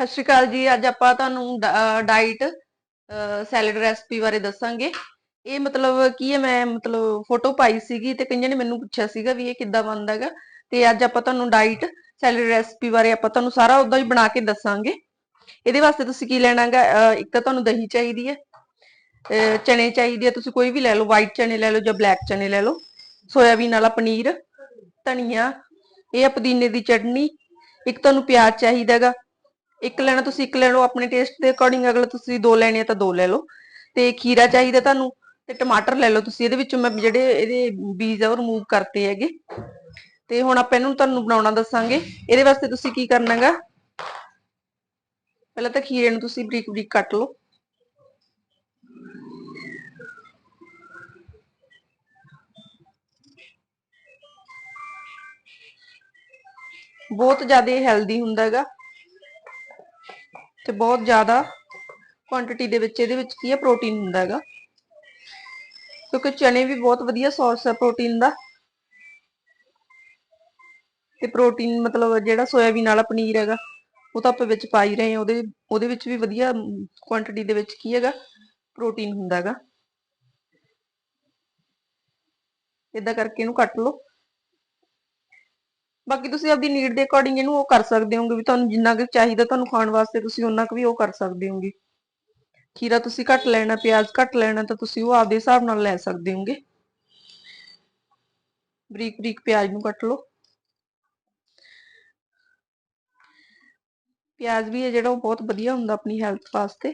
ਸਤਿ ਸ਼੍ਰੀ ਅਕਾਲ ਜੀ। ਅੱਜ ਆਪਾਂ ਤੁਹਾਨੂੰ ਡਾਈਟ ਸੈਲਡ ਰੈਸਪੀ ਬਾਰੇ ਦੱਸਾਂਗੇ। ਇਹ ਮਤਲਬ ਕੀ ਹੈ, ਮੈਂ ਮਤਲਬ ਫੋਟੋ ਪਾਈ ਸੀਗੀ ਤੇ ਕਈਆਂ ਨੇ ਮੈਨੂੰ ਪੁੱਛਿਆ ਸੀਗਾ ਵੀ ਇਹ ਕਿੱਦਾਂ ਬਣਦਾ ਹੈਗਾ। ਤੇ ਅੱਜ ਆਪਾਂ ਤੁਹਾਨੂੰ ਡਾਈਟ ਸੈਲਡ ਰੈਸਪੀ ਬਾਰੇ ਆਪਾਂ ਤੁਹਾਨੂੰ ਸਾਰਾ ਉਦਾਂ ਹੀ ਬਣਾ ਕੇ ਦੱਸਾਂਗੇ। ਇਹਦੇ ਵਾਸਤੇ ਤੁਸੀਂ ਕੀ ਲੈਣਾਗਾ ਇੱਕ ਤਾਂ ਤੁਹਾਨੂੰ ਦਹੀਂ ਚਾਹੀਦੀ ਹੈ। ਚਨੇ ਚਾਹੀਦੇ ਆ। ਤੁਸੀਂ ਕੋਈ ਵੀ ਲੈ ਲਓ ਵਾਈਟ ਚਨੇ ਲੈ ਲਓ ਜਾਂ ਬਲੈਕ ਚਨੇ ਲੈ ਲਓ। ਸੋਇਆਬੀਨ ਵਾਲਾ ਪਨੀਰ, ਧਨੀਆ, ਇਹ ਪੁਦੀਨੇ ਦੀ ਚਟਨੀ। ਇੱਕ ਤੁਹਾਨੂੰ ਪਿਆਜ਼ ਚਾਹੀਦਾ ਹੈਗਾ। ਇੱਕ ਲੈਣਾ ਤੁਸੀਂ, ਇੱਕ ਲੈ ਲਓ ਆਪਣੇ ਟੇਸਟ ਦੇ ਅਕੋਰਡਿੰਗ ਅਗਰ ਤੁਸੀਂ ਦੋ ਲੈਣੇ ਆ ਤਾਂ ਦੋ ਲੈ ਲਓ। ਤੇ ਖੀਰਾ ਚਾਹੀਦਾ ਤੁਹਾਨੂੰ ਤੇ ਟਮਾਟਰ ਲੈ ਲਓ ਤੁਸੀਂ, ਇਹਦੇ ਵਿੱਚੋਂ ਮੈਂ ਜਿਹੜੇ ਇਹਦੇ ਬੀਜ ਆ ਉਹ ਰਿਮੂਵ ਕਰਤੇ ਹੈਗੇ। ਤੇ ਹੁਣ ਆਪਾਂ ਇਹਨੂੰ ਤੁਹਾਨੂੰ ਬਣਾਉਣਾ ਦੱਸਾਂਗੇ। ਇਹਦੇ ਵਾਸਤੇ ਤੁਸੀਂ ਕੀ ਕਰਨਾਗਾ? ਪਹਿਲਾਂ ਤਾਂ ਖੀਰੇ ਨੂੰ ਤੁਸੀਂ ਬਰੀਕ ਬਰੀਕ ਕੱਟ ਲਓ। ਬਹੁਤ ਜ਼ਿਆਦਾ ਹੈਲਦੀ ਹੁੰਦਾ ਹੈਗਾ ਤੇ ਬਹੁਤ ਜ਼ਿਆਦਾ ਕੁਆਂਟੀਟੀ ਦੇ ਵਿੱਚ, ਇਹਦੇ ਵਿੱਚ ਕੀ ਹੈ ਪ੍ਰੋਟੀਨ ਹੁੰਦਾ ਹੈਗਾ। ਕਿਉਂਕਿ ਚਨੇ ਵੀ ਬਹੁਤ ਵਧੀਆ ਸੋਰਸ ਹੈ ਪ੍ਰੋਟੀਨ ਦਾ। ਤੇ ਪ੍ਰੋਟੀਨ ਮਤਲਬ ਜਿਹੜਾ ਸੋਇਆਬੀਨ ਵਾਲਾ ਪਨੀਰ ਹੈਗਾ, ਉਹ ਤਾਂ ਆਪਾਂ ਵਿੱਚ ਪਾਈ ਰਹੇ ਹਾਂ, ਉਹਦੇ ਉਹਦੇ ਵਿੱਚ ਵੀ ਵਧੀਆ ਕੁਆਂਟੀਟੀ ਦੇ ਵਿੱਚ ਕੀ ਹੈਗਾ ਪ੍ਰੋਟੀਨ ਹੁੰਦਾ ਹੈਗਾ। ਇਦਾਂ ਕਰਕੇ ਇਹਨੂੰ ਕੱਟ ਲਓ। ਬਾਕੀ ਤੁਸੀਂ ਆਪਦੀ ਨੀਡ ਦੇ ਅਕੋਰਡਿੰਗ ਇਹਨੂੰ ਉਹ ਕਰ ਸਕਦੇ ਹੋਗੇ ਵੀ ਤੁਹਾਨੂੰ ਜਿੰਨਾ ਕੁ ਚਾਹੀਦਾ ਤੁਹਾਨੂੰ ਖਾਣ ਵਾਸਤੇ ਤੁਸੀਂ ਉਹਨਾਂ ਕੁ ਵੀ ਉਹ ਕਰ ਸਕਦੇ ਹੋਗੇ। ਖੀਰਾ ਤੁਸੀਂ ਘੱਟ ਲੈਣਾ, ਪਿਆਜ਼ ਘੱਟ ਲੈਣਾ ਤਾਂ ਤੁਸੀਂ ਉਹ ਆਪਦੇ ਹਿਸਾਬ ਨਾਲ ਲੈ ਸਕਦੇ ਹੋਗੇ। ਬਰੀਕ ਬਰੀਕ ਪਿਆਜ਼ ਨੂੰ ਕੱਟ ਲਓ। ਪਿਆਜ਼ ਵੀ ਹੈ ਜਿਹੜਾ ਉਹ ਬਹੁਤ ਵਧੀਆ ਹੁੰਦਾ ਆਪਣੀ ਹੈਲਥ ਵਾਸਤੇ।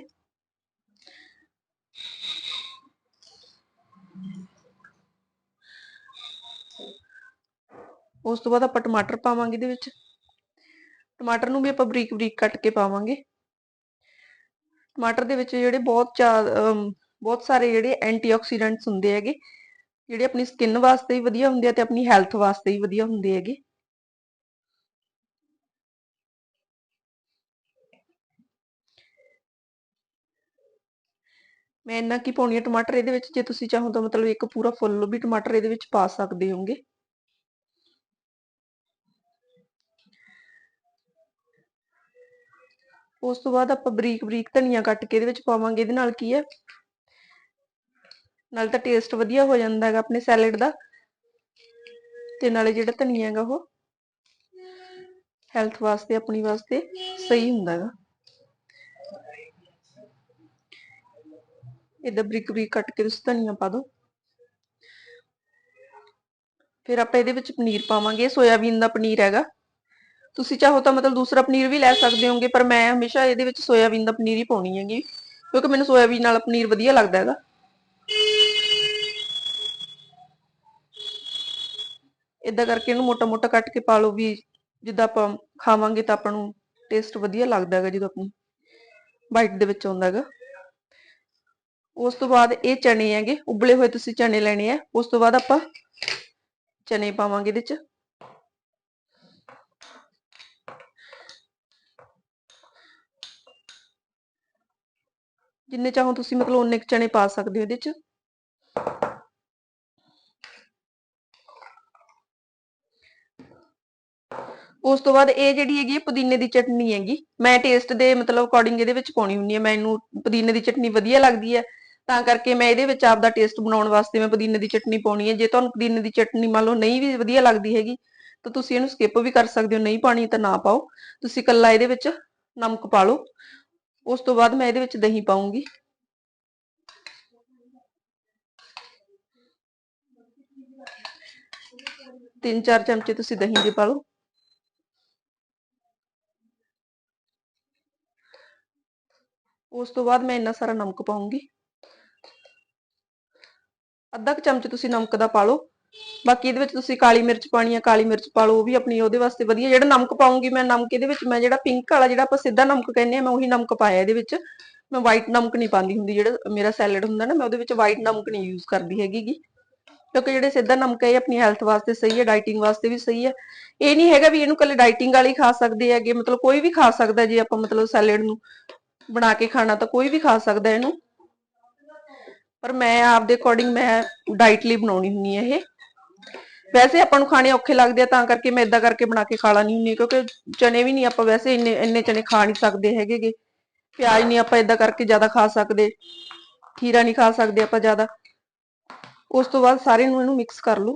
ਉਸ ਤੋਂ ਬਾਅਦ ਆਪਾਂ ਟਮਾਟਰ ਪਾਵਾਂਗੇ ਇਹਦੇ ਵਿੱਚ। ਟਮਾਟਰ ਨੂੰ ਵੀ ਆਪਾਂ ਬਰੀਕ ਬਰੀਕ ਕੱਟ ਕੇ ਪਾਵਾਂਗੇ। ਟਮਾਟਰ ਦੇ ਵਿੱਚ ਜਿਹੜੇ ਬਹੁਤ ਬਹੁਤ ਸਾਰੇ ਜਿਹੜੇ ਐਂਟੀਆਕਸੀਡੈਂਟਸ ਹੁੰਦੇ ਹੈਗੇ, ਜਿਹੜੇ ਆਪਣੀ ਸਕਿਨ ਵਾਸਤੇ ਵੀ ਵਧੀਆ ਹੁੰਦੇ ਆ ਤੇ ਆਪਣੀ ਹੈਲਥ ਵਾਸਤੇ ਵੀ ਵਧੀਆ ਹੁੰਦੇ ਹੈਗੇ। ਮੈਂ ਇੰਨਾ ਕੀ ਪਾਉਣੀ ਹੈ ਟਮਾਟਰ ਇਹਦੇ ਵਿੱਚ, ਜੇ ਤੁਸੀਂ ਚਾਹੋ ਤਾਂ ਮਤਲਬ ਇੱਕ ਪੂਰਾ ਫੁੱਲ ਵੀ ਟਮਾਟਰ ਇਹਦੇ ਵਿੱਚ ਪਾ ਸਕਦੇ ਹੋਗੇ ਉਸ ਤੋਂ ਬਾਅਦ ਆਪਾਂ ਬਰੀਕ ਬਰੀਕ ਧਨੀਆ ਕੱਟ ਕੇ ਇਹਦੇ ਵਿੱਚ ਪਾਵਾਂਗੇ, ਇਹਦੇ ਨਾਲ ਕੀ ਹੈ? ਨਾਲ ਤਾਂ ਟੇਸਟ ਵਧੀਆ ਹੋ ਜਾਂਦਾ ਹੈਗਾ ਆਪਣੇ ਸੈਲਡ ਦਾ। ਤੇ ਨਾਲੇ ਜਿਹੜਾ ਧਨੀਆ ਹੈਗਾ ਉਹ ਹੈਲਥ ਵਾਸਤੇ, ਆਪਣੀ ਵਾਸਤੇ ਸਹੀ ਹੁੰਦਾ ਹੈਗਾ। ਇਦਾਂ ਬਰੀਕ ਬਰੀਕ ਕੱਟ ਕੇ ਤੁਸੀਂ ਧਨੀਆ ਪਾ ਦਿਓ। ਫਿਰ ਆਪਾਂ ਇਹਦੇ ਵਿੱਚ ਪਨੀਰ ਪਾਵਾਂਗੇ, ਸੋਇਆਬੀਨ ਦਾ ਪਨੀਰ ਹੈਗਾ। ਤੁਸੀਂ ਚਾਹੋ ਤਾਂ ਮਤਲਬ ਦੂਸਰਾ ਪਨੀਰ ਵੀ ਲੈ ਸਕਦੇ ਹੋਗੇ ਪਰ ਮੈਂ ਹਮੇਸ਼ਾ ਇਹਦੇ ਵਿੱਚ ਸੋਇਆਬੀਨ ਦਾ ਪਨੀਰ ਹੀ ਪਾਉਣੀ ਹੈਗੀ, ਕਿਉਂਕਿ ਮੈਨੂੰ ਸੋਇਆਬੀਨ ਨਾਲ ਪਨੀਰ ਵਧੀਆ ਲੱਗਦਾ ਹੈਗਾ। ਇਦਾਂ ਕਰਕੇ ਇਹਨੂੰ ਮੋਟਾ ਮੋਟਾ ਕੱਟ ਕੇ ਪਾ ਲਓ ਵੀ ਜਿੱਦਾਂ ਆਪਾਂ ਖਾਵਾਂਗੇ ਤਾਂ ਆਪਾਂ ਨੂੰ ਟੇਸਟ ਵਧੀਆ ਲੱਗਦਾ ਹੈਗਾ ਜਦੋਂ ਆਪਣੀ ਬਾਈਟ ਦੇ ਵਿੱਚ ਆਉਂਦਾ ਹੈਗਾ। ਉਸ ਤੋਂ ਬਾਅਦ ਇਹ ਚਣੇ ਹੈਗੇ, ਉਬਲੇ ਹੋਏ ਤੁਸੀਂ ਚਣੇ ਲੈਣੇ ਆ, ਉਸ ਤੋਂ ਬਾਅਦ ਆਪਾਂ ਚਨੇ ਪਾਵਾਂਗੇ ਇਹਦੇ ਚ। ਜਿੰਨੇ ਚਾਹੋ ਤੁਸੀਂ ਮਤਲਬ ਉਹਨੇ ਚਨੇ ਪਾ ਸਕਦੇ ਹੋ ਇਹਦੇ ਚ। ਉਸ ਤੋਂ ਬਾਅਦ ਇਹ ਜਿਹੜੀ ਹੈਗੀ ਪੁਦੀਨੇ ਦੀ ਚਟਨੀ ਹੈਗੀ, ਮੈਂ ਟੇਸਟ ਦੇ ਮਤਲਬ ਅਕੋਰਡਿੰਗ ਇਹਦੇ ਵਿੱਚ ਪਾਉਣੀ ਹੁੰਦੀ ਹੈ ਮੈਨੂੰ ਪੁਦੀਨੇ ਦੀ ਚਟਨੀ ਵਧੀਆ ਲੱਗਦੀ ਹੈ ਤਾਂ ਕਰਕੇ ਮੈਂ ਇਹਦੇ ਵਿੱਚ ਆਪਦਾ ਟੇਸਟ ਬਣਾਉਣ ਵਾਸਤੇ ਮੈਂ ਪੁਦੀਨੇ ਦੀ ਚਟਨੀ ਪਾਉਣੀ ਹੈ ਜੇ ਤੁਹਾਨੂੰ ਪੁਦੀਨੇ ਦੀ ਚਟਨੀ ਮੰਨ ਲਓ ਨਹੀਂ ਵੀ ਵਧੀਆ ਲੱਗਦੀ ਹੈਗੀ, ਤਾਂ ਤੁਸੀਂ ਇਹਨੂੰ ਸਕਿਪ ਵੀ ਕਰ ਸਕਦੇ ਹੋ, ਨਹੀਂ ਪਾਣੀ ਤਾਂ ਨਾ ਪਾਓ। ਤੁਸੀਂ ਕੱਲਾ ਇਹਦੇ ਵਿੱਚ ਨਮਕ ਪਾ ਲਓ। ਉਸ ਤੋਂ ਬਾਅਦ ਮੈਂ ਇਹਦੇ ਵਿੱਚ ਦਹੀਂ ਪਾਉਂਗੀ। ਤਿੰਨ ਚਾਰ ਚਮਚੇ ਤੁਸੀਂ ਦਹੀਂ ਦੇ ਪਾ ਲਓ ਉਸ ਤੋਂ ਬਾਅਦ ਮੈਂ ਇੰਨਾ ਸਾਰਾ ਨਮਕ ਪਾਉਂਗੀ। ਅੱਧਾ ਕੁ ਚਮਚ ਤੁਸੀਂ ਨਮਕ ਦਾ ਪਾ ਲਓ ਬਾਕੀ ਇਹਦੇ ਵਿੱਚ ਤੁਸੀਂ ਕਾਲੀ ਮਿਰਚ ਪਾਣੀ ਆ, ਕਾਲੀ ਮਿਰਚ ਪਾ ਲਓ, ਉਹ ਵੀ ਆਪਣੀ ਉਹਦੇ ਵਾਸਤੇ ਵਧੀਆ। ਜਿਹੜਾ ਨਮਕ ਪਾਉਂਗੀ ਮੈਂ ਨਮਕ, ਇਹਦੇ ਵਿੱਚ ਮੈਂ ਜਿਹੜਾ ਪਿੰਕ ਵਾਲਾ ਜਿਹੜਾ ਆਪਾਂ ਸਿੱਧਾ ਨਮਕ ਕਹਿੰਦੇ ਆ, ਮੈਂ ਉਹੀ ਨਮਕ ਪਾਇਆ ਇਹਦੇ ਵਿੱਚ। ਮੈਂ ਵਾਈਟ ਨਮਕ ਨਹੀਂ ਪਾਉਂਦੀ ਹੁੰਦੀ, ਜਿਹੜਾ ਮੇਰਾ ਸੈਲਡ ਹੁੰਦਾ ਨਾ, ਮੈਂ ਉਹਦੇ ਵਿੱਚ ਵਾਈਟ ਨਮਕ ਨਹੀਂ ਯੂਜ਼ ਕਰਦੀ ਹੈਗੀਗੀ ਕਿਉਂਕਿ ਜਿਹੜੇ ਸਿੱਧਾ ਨਮਕ ਹੈ ਇਹ ਆਪਣੀ ਹੈਲਥ ਵਾਸਤੇ ਸਹੀ ਹੈ ਡਾਈਟਿੰਗ ਵਾਸਤੇ ਵੀ ਸਹੀ ਹੈ ਇਹ ਨਹੀਂ ਹੈਗਾ ਵੀ ਇਹਨੂੰ ਕੱਲੇ ਡਾਈਟਿੰਗ ਵਾਲੀ ਖਾ ਸਕਦੇ ਹੈਗੇ, ਮਤਲਬ ਕੋਈ ਵੀ ਖਾ ਸਕਦਾ ਜੇ ਆਪਾਂ ਮਤਲਬ ਸੈਲਡ ਨੂੰ ਬਣਾ ਕੇ ਖਾਣਾ, ਤਾਂ ਕੋਈ ਵੀ ਖਾ ਸਕਦਾ ਇਹਨੂੰ। ਪਰ ਮੈਂ ਆਪਦੇ ਅਕੋਰਡਿੰਗ ਮੈਂ ਡਾਈਟ ਲਈ ਬਣਾਉਣੀ ਹੁੰਦੀ ਹੈ ਇਹ। ਵੈਸੇ ਆਪਾਂ ਨੂੰ ਖਾਣੇ ਔਖੇ ਲੱਗਦੇ ਆ ਤਾਂ ਕਰਕੇ ਮੈਂ ਇਦਾਂ ਕਰਕੇ ਬਣਾ ਕੇ ਖਾ ਲਾਨੀ ਹੁੰਨੀ ਹਾਂ, ਕਿਉਂਕਿ ਚਨੇ ਵੀ ਨਹੀਂ ਆਪਾਂ ਵੈਸੇ ਇੰਨੇ ਇੰਨੇ ਚਨੇ ਖਾ ਨਹੀਂ ਸਕਦੇ ਹੈਗੇਗੇ ਪਿਆਜ਼ ਨਹੀਂ ਆਪਾਂ ਇਦਾਂ ਕਰਕੇ ਜ਼ਿਆਦਾ ਖਾ ਸਕਦੇ ਖੀਰਾ ਨਹੀਂ ਖਾ ਸਕਦੇ ਆਪਾਂ ਜ਼ਿਆਦਾ। ਉਸ ਤੋਂ ਬਾਅਦ ਸਾਰੇ ਨੂੰ ਇਹਨੂੰ ਮਿਕਸ ਕਰ ਲਓ।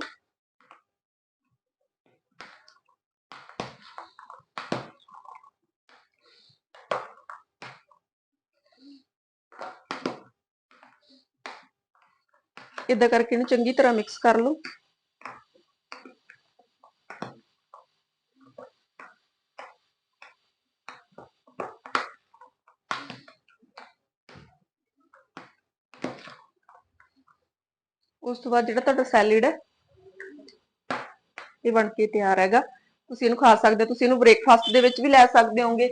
ਇਦਾਂ ਕਰਕੇ ਇਹਨੂੰ ਚੰਗੀ ਤਰ੍ਹਾਂ ਮਿਕਸ ਕਰ ਲਓ। ਉਸ ਤੋਂ ਬਾਅਦ ਜਿਹੜਾ ਤੁਹਾਡਾ ਸੈਲਡ ਹੈ, ਇਹ ਬਣ ਕੇ ਤਿਆਰ ਹੈਗਾ। ਤੁਸੀਂ ਇਹਨੂੰ ਖਾ ਸਕਦੇ ਹੋ, ਤੁਸੀਂ ਇਹਨੂੰ ਬ੍ਰੇਕਫਾਸਟ ਦੇ ਵਿੱਚ ਵੀ ਲੈ ਸਕਦੇ ਹੋਗੇ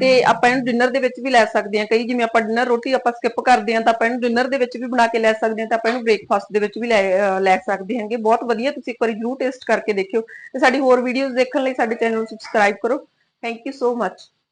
ਤੇ ਆਪਾਂ ਇਹਨੂੰ ਡਿਨਰ ਦੇ ਵਿੱਚ ਵੀ ਲੈ ਸਕਦੇ ਹਾਂ। ਕਈ ਜਿਵੇਂ ਆਪਾਂ ਡਿਨਰ ਰੋਟੀ ਆਪਾਂ ਸਕਿਪ ਕਰਦੇ ਹਾਂ ਤਾਂ ਆਪਾਂ ਇਹਨੂੰ ਡਿਨਰ ਦੇ ਵਿੱਚ ਵੀ ਬਣਾ ਕੇ ਲੈ ਸਕਦੇ ਹਾਂ ਤਾਂ ਆਪਾਂ ਇਹਨੂੰ ਬ੍ਰੇਕਫਾਸਟ ਦੇ ਵਿੱਚ ਵੀ ਲੈ ਲੈ ਸਕਦੇ ਹਾਂਗੇ। ਬਹੁਤ ਵਧੀਆ ਤੁਸੀਂ ਇੱਕ ਵਾਰੀ ਜਰੂਰ ਟੇਸਟ ਕਰਕੇ ਦੇਖਿਓ ਤੇ ਸਾਡੀ ਹੋਰ ਵੀਡੀਓਜ਼ ਦੇਖਣ ਲਈ ਸਾਡੇ ਚੈਨਲ ਨੂੰ ਸਬਸਕ੍ਰਾਈਬ ਕਰੋ। Thank you so much